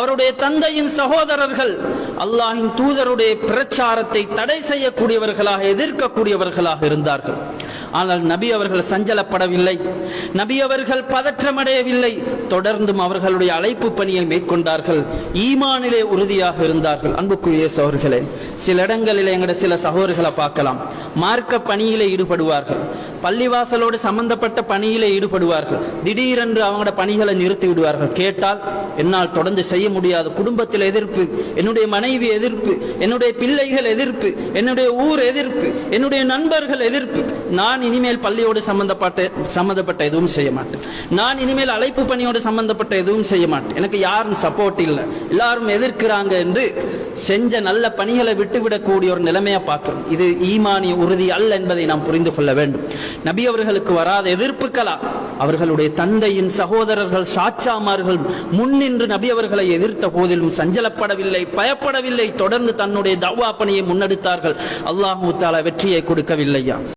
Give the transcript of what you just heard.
அவருடைய தந்தையின் சகோதரர்கள் அல்லாஹின் தூதருடைய பிரச்சாரத்தை தடை செய்யக்கூடியவர்களாக எதிர்க்கக்கூடியவர்களாக இருந்தார்கள். ஆனால் நபி அவர்கள் சஞ்சலப்படவில்லை. நபி அவர்கள் பதற்றமடையவில்லை. தொடர்ந்தும் அவர்களுடைய அழைப்பு பணியை மேற்கொண்டார்கள். ஈமானிலே உறுதியாக இருந்தார்கள். அன்புக்குரிய சகோதரர்களே சில இடங்களில் எங்கட சில சகோதரர்களை பார்க்கலாம். மார்க்க பணியிலே ஈடுபடுவார்கள். பள்ளிவாசலோடு சம்பந்தப்பட்ட பணியில ஈடுபடுவார்கள். திடீரென்று அவங்களோட பணிகளை நிறுத்தி விடுவார்கள். கேட்டால் என்னால் தொடர்ந்து செய்ய முடியாது. குடும்பத்தில் எதிர்ப்பு என்னுடைய மனைவி எதிர்ப்பு என்னுடைய பிள்ளைகள் எதிர்ப்பு என்னுடைய ஊர் எதிர்ப்பு என்னுடைய நண்பர்கள் எதிர்ப்பு. நான் இனிமேல் பள்ளியோடு சம்பந்தப்பட்ட சம்பந்தப்பட்ட எதுவும் செய்ய மாட்டேன். நான் இனிமேல் அழைப்பு பணியோடு சம்பந்தப்பட்ட எதுவும் செய்ய மாட்டேன். எனக்கு யாரும் சப்போர்ட் இல்லை. எல்லாரும் எதிர்க்கிறாங்க என்று செஞ்ச நல்ல பணிகளை விட்டுவிடக்கூடிய ஒரு நிலைமையை பார்க்கிறோம். இது ஈமானிய உறுதி அல்ல என்பதை நாம் புரிந்து கொள்ள வேண்டும். நபி அவர்களுக்கு வராத எதிர்ப்புகளா அவர்களுடைய தந்தையின் சகோதரர்கள் சாச்சாமார்கள் முன்னின்று நபி அவர்களை எதிர்த்த போதிலும் சஞ்சலப்படவில்லை பயப்படவில்லை. தொடர்ந்து தன்னுடைய தவ்வா பணியை முன்னெடுத்தார்கள். அல்லாஹு தாலா வெற்றியை கொடுக்கவில்லையா?